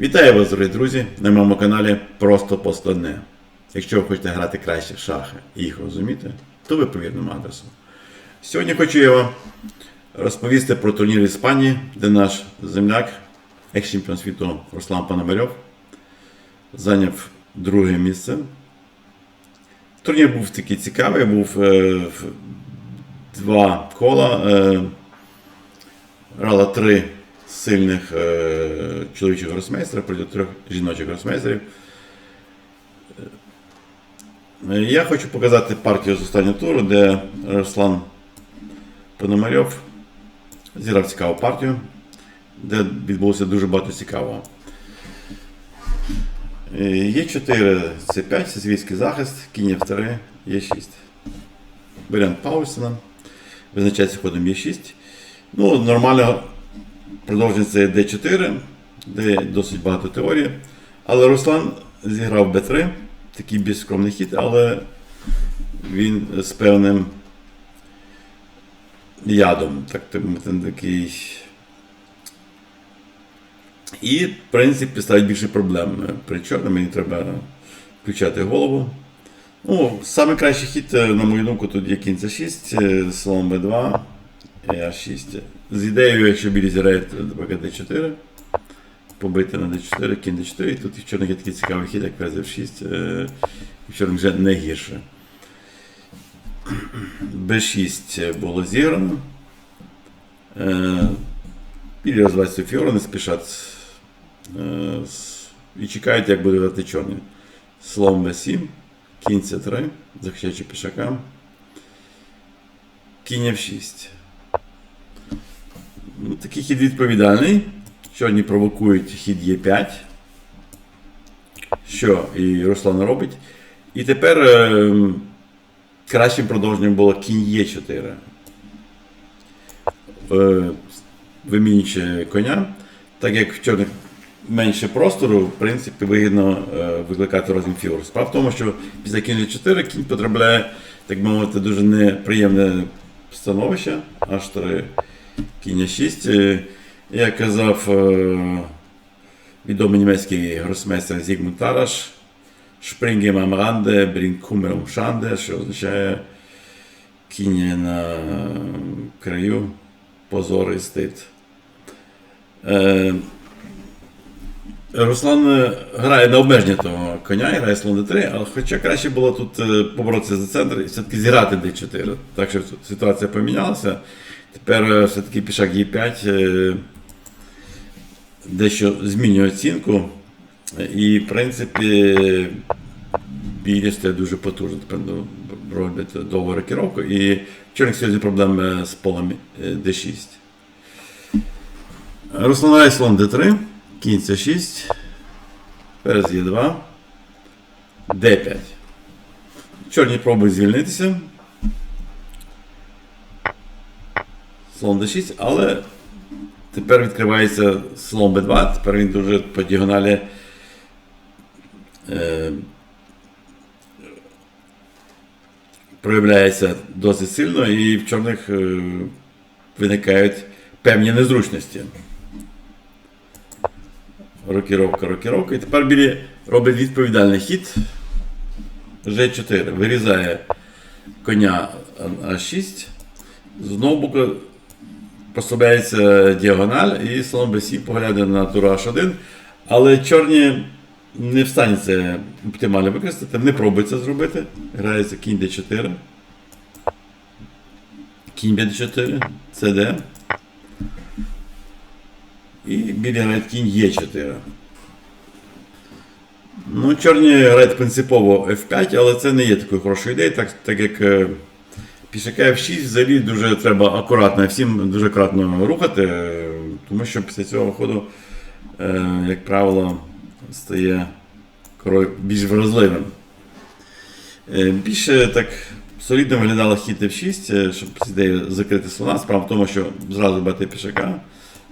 Вітаю вас, дорогі друзі, на моєму каналі Просто по. Якщо ви хочете грати краще в шахи і їх розуміти, то ви по вірному адресу. Сьогодні хочу я вам розповісти про турнір в Іспанії, де наш земляк, екс-чемпіон світу Руслан Пономарьов, зайняв друге місце. Турнір був такий цікавий, був е, два кола. Е, грало три сильних е, чоловічих гросмейстера проти трьох жіночих гросмейстерів. Е, Я хочу показати партію з останнього туру, де Руслан Пономарьов зіграв цікаву партію, де відбулося дуже багато цікавого. Е, Є 4 це 5 це свійський захист, кінь F3, є 6. Варіант Паульсена. Визначається ходом Е6. Ну, нормально продовження це D4, де досить багато теорії. Але Руслан зіграв B3, такий більш скромний хід, але він з певним ядом, так такий. І, в принципі, ставить більше проблем. При чорному мені треба включати голову. Ну, Саме кращий хід, е, на мою думку, тут є кінь C6, слон B2 і А6. З ідеєю, якщо білі зіграють ДБК-Д4, побити на D4, кінь D4, і тут в чорних є такий цікавий хід, як ферзь F6, е, і в чорних вже не гірше. B6 було зіграно. Е, Білі розвиваються фіори, не спішать е, і чекають, як буде грати чорні. Слон B7, кінь C3, захищаючи пішака. Кінь F6. Ну, такий хід відповідальний. Чорні провокують хід Е5. Що і Руслан робить. І тепер е, кращим продовженням було кінь Е4. Е, вимінюючи коня, так як в чорних менше простору, в принципі, вигідно е, викликати розмін фігур. Справа в тому, що після кінь G4 кінь потрапляє, так би мовити, дуже неприємне становище, аж 3 кінь 6. Як казав е, відомий німецький гросмейстер Зігмунд Тараш, Шпрингем Амранде, Брінкумером Шанде, що означає кінь на краю, позор і стид. Е, Руслан е, грає на обмеження того коня, грає слон d3, але хоча краще було тут е, поборотися за центр і все-таки зіграти d4. Так що ситуація помінялася. Тепер е, все-таки пішак e5 е, дещо змінює оцінку. І, в принципі, білі дуже потужно. Тепер ну, роблять довгу рокіровку. І чорних серйозні проблеми з полем е, d6. Руслан слон d3, кінь c6, ферзь e2, d5. Чорні пробують звільнитися. Слон d6, але тепер відкривається слон b2, тепер він дуже по діагоналі е, проявляється досить сильно і в чорних е, виникають певні незручності. Рокіровка, рокіровка. І тепер білі робить відповідальний хід. G4. Вирізає коня А6. З одного боку послабляється діагональ і слон b7 поглядає на туру H1. Але чорні не в стані це оптимально використати, не пробують це зробити. Грається кінь d4. Кінь b4, cd. І білі грають кінь Е4. Ну, чорні грають принципово F5, але це не є такою хорошою ідеєю, так, так як е, пішака F6 взагалі дуже треба акуратно, всім дуже акуратно рухати, е, тому що після цього ходу, е, як правило, стає король більш вразливим. Е, Більше так солідно виглядало хід F6, е, щоб з ідеєю закрити слона. Справа в тому, що зразу бати пішака.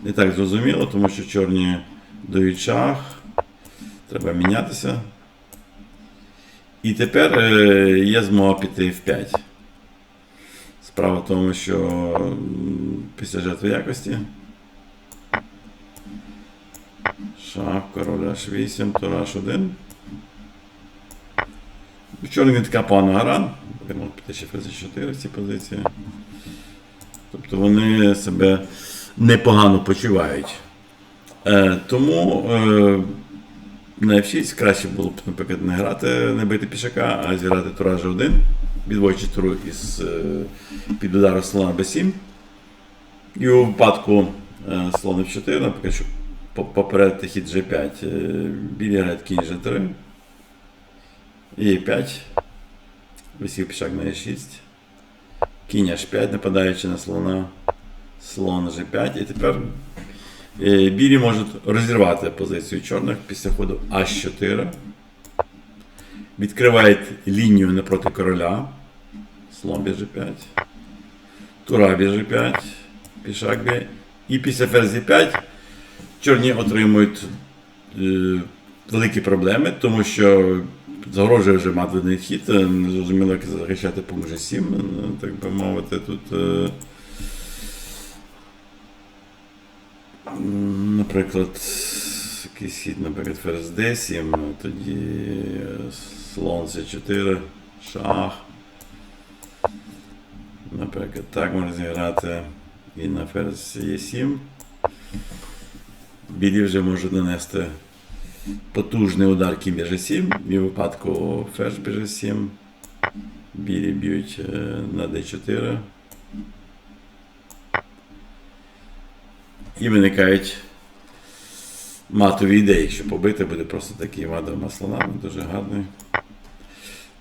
Не так зрозуміло, тому що чорні дають шах. Треба мінятися. І тепер е, є змога піти в 5. Справа в тому, що після жертви якості Шах, король H8, тура H1. Чорний не така погана гра. Будемо піти ще ферзь 4 в цій позиції. Тобто вони себе непогано почувають. Е, тому е, на F6 краще було б, наприклад, не грати, не бити пішака, а зіграти тура G1, відводячи туру із е, під удару слона B7. І у випадку слон F4, наприклад, щоб по- попередити хід G5, е, білі грають кінь G3. І 5. Висів пішак на Е6. Кінь H5, нападаючи на слона. Слон G5. І тепер е, білі можуть розірвати позицію чорних після ходу H4. Відкривають лінію напроти короля. Слон G5. Тура G5. Пішак Б. І після ферзі 5 чорні отримують е, великі проблеми, тому що загрожує вже мати хід, е, зрозуміло, як захищати по може 7, е, так би мовити, тут. е, Наприклад, якийсь хід, наприклад, ферзь D7, тоді е, слон C4, шах. Наприклад, так можна зіграти і на ферзь Е7. Білі вже можуть нанести потужний удар кінь біже 7 і в випадку ферзь біже 7. Білі б'ють е, на d4. І виникають матові ідеї, якщо побити буде просто такий матовими слонами, дуже гарний.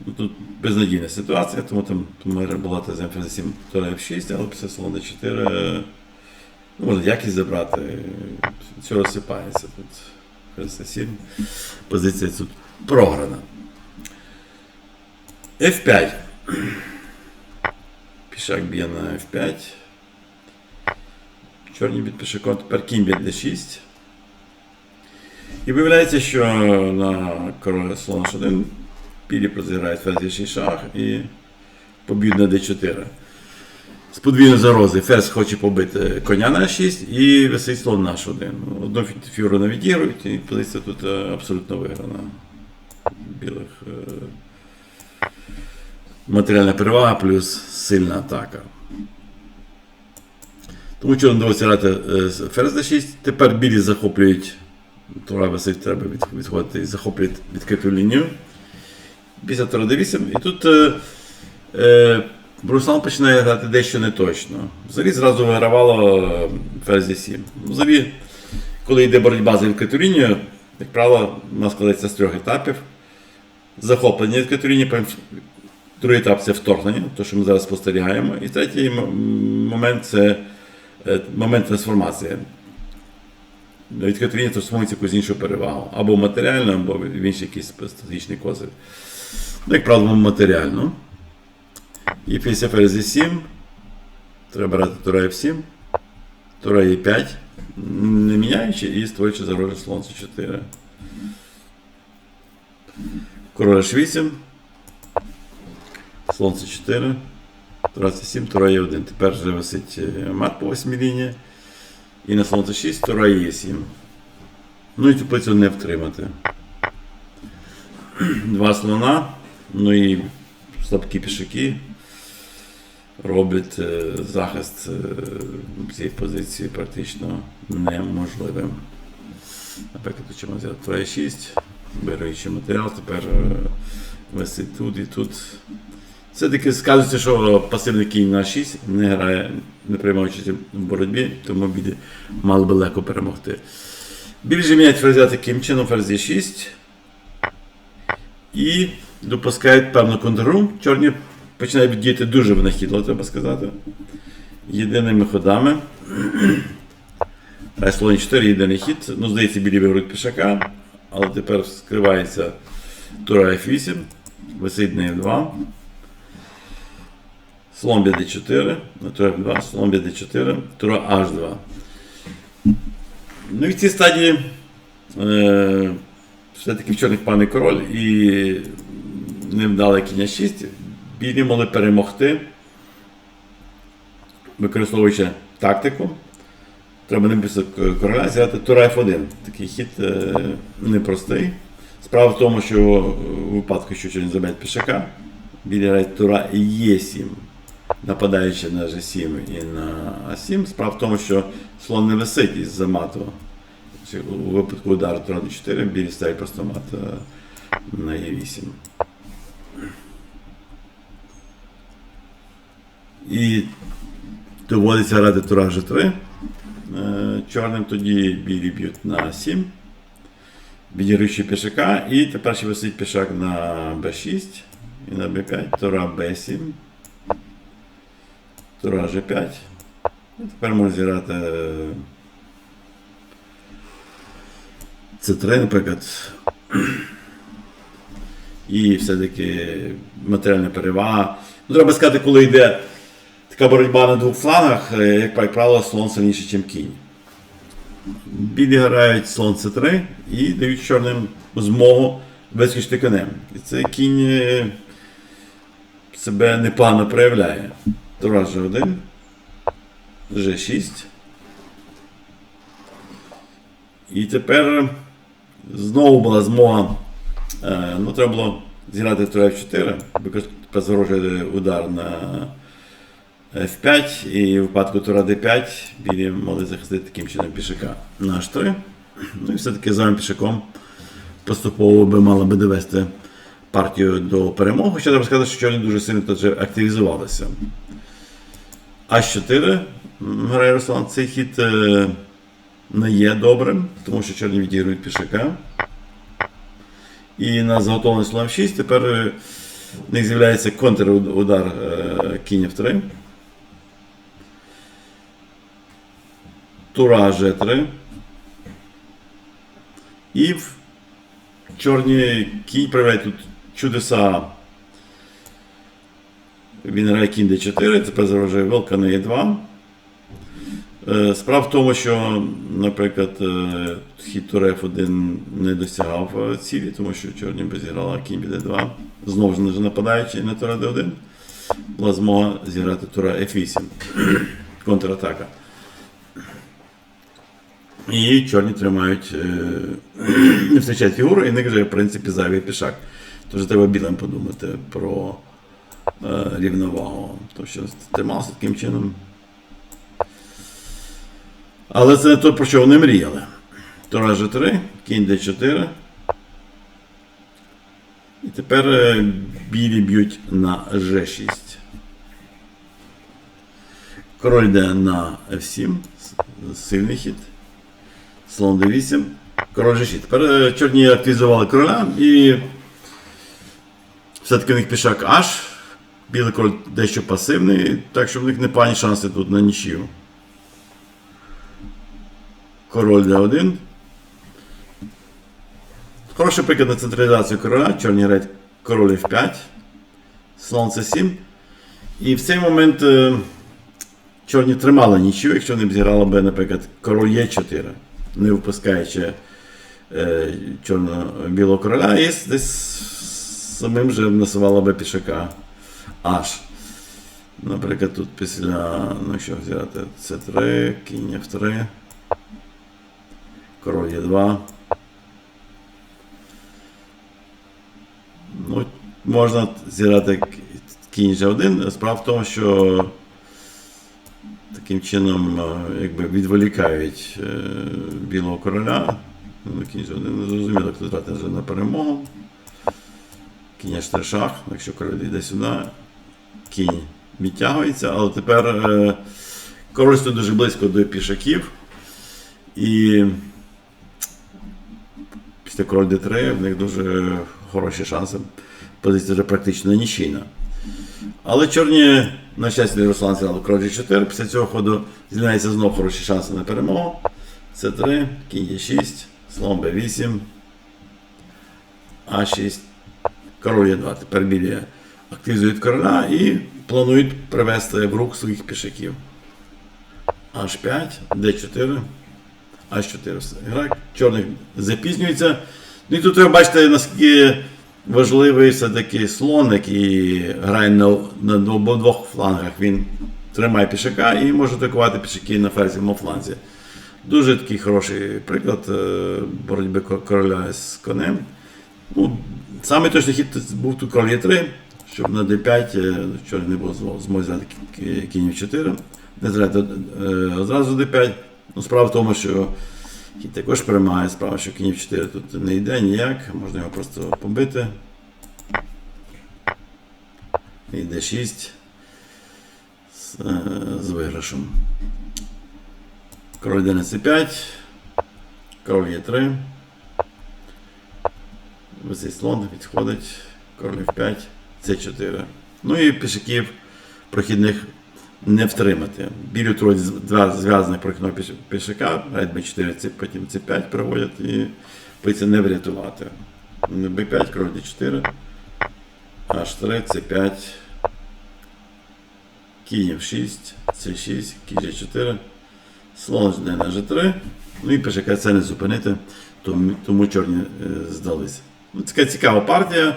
Ну, тут безнадійна ситуація, тому там може була та земля 7 тура F6, але після слона d4 е, ну, можна якість забрати. Все розсипається тут. Ферзь 7. Позиція тут програна. F5. Пішак б'є на F5. Чорні бід пішаком, тепер кінь б'є d6. І виявляється, що на короля слон H1 білі розіграють ферзь 6 шах і поб'ють на d4. З подвійної зарози ферзь хоче побити коня на 6 і висить слон на H1. Одну фі- фігуру не відігрують, і позиція тут е, абсолютно виграна. Білих е, матеріальна перевага плюс сильна атака. Тому чорно доводиться грати е, ферзь d6. Тепер білі захоплюють. Тура висить, треба відходити і захоплюють відкриту лінію. Після тура d8. І тут е, е, Руслан починає грати дещо не точно. Взагалі зразу вигравало е, ферзь d7. Взагалі, коли йде боротьба за відкриту як правило, вона складається з трьох етапів. Захоплення відкритої другий етап це вторгнення, те, що ми зараз спостерігаємо. І третій момент це е, момент трансформації. Відкрита лінія трансформується якусь іншу перевагу. Або матеріально, або в інший якийсь стратегічний козир. Ну, як правило, матеріально. І після ферзі 7 треба брати тура F7, тура Е5, не міняючи і створюючи загрожу слон С4. Король H8, слон С4, тура С7, тура Е1. Тепер вже висить е, мат по 8 лінії. І на слон С6, тура Е7. Ну і цю позицію не втримати. Два слона, ну і слабкі пішаки роблять е, захист е, цієї позиції практично неможливим. Наприклад, чому взяти твоє 6, беручи матеріал, тепер е, висить тут і тут. Все-таки скажеться, що пасивний кінь на 6 не грає, не приймає участь в боротьбі, тому білі мали би легко перемогти. Білі же міняють ферзя таким чином, ферзь 6 і допускають певну контргру. Чорні починають діяти дуже винахідливо, треба сказати. Єдиними ходами. Слон 4 єдиний хід. Ну, здається, білі виграють пішака, але тепер скривається тура F8, висить на F2. Слон б'є d4, на тура F2, слон б'є d4, тура H2. Ну і в цій стадії е, все-таки в чорних паний король і невдале кінь 6. Білі могли перемогти, використовуючи тактику. Треба не без короля зіграти тура F1. Такий хід е, непростий. Справа в тому, що у випадку, що чорні заб'ють пішака, білі грають тура Е7, нападаючи на G7 і на А7. Справа в тому, що слон не висить із-за мату. У випадку удару тура d4, білі ставить просто мат е, на Е8. І доводиться грати тура G3. Е, Чорним тоді білі б'ють на 7. Відіграючи пішака. І тепер ще висить пішак на b6 і на b5, тура b7, тура g5. І тепер можна зіграти е, c3, наприклад. І все-таки матеріальна перевага. Ну, треба сказати, коли йде така боротьба на двох флангах, е, як правило, слон сильніший, ніж кінь. Білі грають слон С3 і дають чорним змогу вискочити конем. І цей кінь е, себе непогано проявляє. Тура G1, G6. І тепер знову була змога. Е, ну, треба було зіграти тура F4, бо загрожує удар на F5 і в випадку тура D5 білі могли захистити таким чином пішака на H3. Ну і все-таки за пішаком поступово би мали би довести партію до перемоги. Ще треба сказати, що чорні дуже сильно тут активізувалися. А4 м, грає Руслан. Цей хід е, не є добрим, тому що чорні відіграють пішака. І на заготовлений слон 6 тепер е, в них з'являється контрудар е, кінь F3. Тура G3. І в чорні кінь проявляє тут чудеса. Він грає кінь D4, тепер загрожує вилка на E2. Е, Справа в тому, що, наприклад, е, хід тура F1 не досягав е, цілі, тому що чорні би зіграла кінь d2. Знову ж не нападаючи на тура d1. Була змога зіграти тура F8. Контратака. І чорні тримають, не втрачають фігуру, і них вже, в принципі, зайвий пішак. Тож треба білим подумати про е, рівновагу. Тому що тримався таким чином. Але це не то, про що вони мріяли. Тура G3, кінь D4. І тепер е, білі б'ють на G6. Король йде на F7. Сильний хід. Слон D8. Король G6. Тепер чорні активізували короля і все-таки в них пішак H. Білий король дещо пасивний, так що в них непогані шанси тут на нічию. Король D1. Хороший приклад на централізацію короля. Чорні грають король F5. Слон C7. І в цей момент е, чорні тримали нічию, якщо не б зіграла би, наприклад, король Е4, не випускаючи е, чорно-білого короля, і десь самим же насувала би пішака H. Наприклад, тут після, ну що взяти, С3, кінь F3, король Е2. Ну, можна зіграти кінь G1. Справа в тому, що таким чином е, якби відволікають е, білого короля. Ну, кінь G1 не зрозуміло, хто грати вже на перемогу. Кінь H3 шах, якщо король йде сюди, кінь відтягується, але тепер е, король стоїть дуже близько до пішаків. І після король d3 в них дуже хороші шанси. Позиція вже практично нічийна. Але чорні, на щастя, Руслан зіграв король g4. Після цього ходу з'являються знову хороші шанси на перемогу. С3, кінь Е6, слон Б8, А6, король Е2. Тепер білі активізують короля і планують привести в рух своїх пішаків. H5, D4, А4 все. Гра чорних запізнюється. Ну і тут ви бачите, наскільки важливий все-таки слон, який грає на, на обох флангах. Він тримає пішака і може атакувати пішаки на ферзівному фланзі. Дуже такий хороший приклад е, боротьби короля з конем. Ну, саме точний хід був тут король Е3, щоб на D5 е, чорний не було змо- змоги взяти кі- кінь 4. Не зряти е, одразу D5. Ну, справа в тому, що кінь також перемагає, справа, що кінь 4 тут не йде ніяк, можна його просто побити. І D6 з, е, з виграшем. Король йде на C5, король Е3. Цей слон відходить, король F5, С4. Ну і пішаків прохідних не втримати. Білі троє зв'язаних прохідного пішака, грають Б4, потім С5 проводять і питься не врятувати. Б5, король Д4, H3, С5, кінь F6, С6, кінь G4, слон йде на G3, ну і пішака це не зупинити, тому, тому чорні е, здались. Ну, Така цікава партія,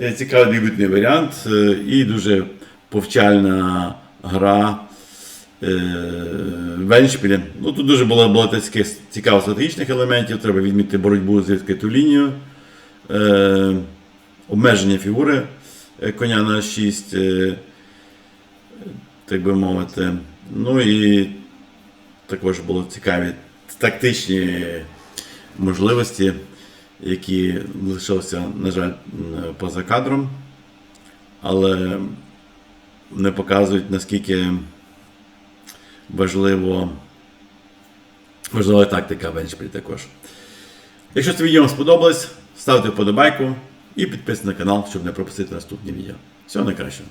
е, цікавий дебютний варіант е, і дуже повчальна гра е, Веншпілі. Ну, тут дуже було багато таких цікавих стратегічних елементів. Треба відмітити боротьбу з відкриту лінію, е, обмеження фігури е, коня на 6, е, так би мовити. Ну і також були цікаві тактичні можливості, які лишилися, на жаль, поза кадром, але не показують, наскільки важливо, важлива тактика Веншпіль також. Якщо це відео вам сподобалось, ставте вподобайку і підписуйтесь на канал, щоб не пропустити наступні відео. Всього найкращого.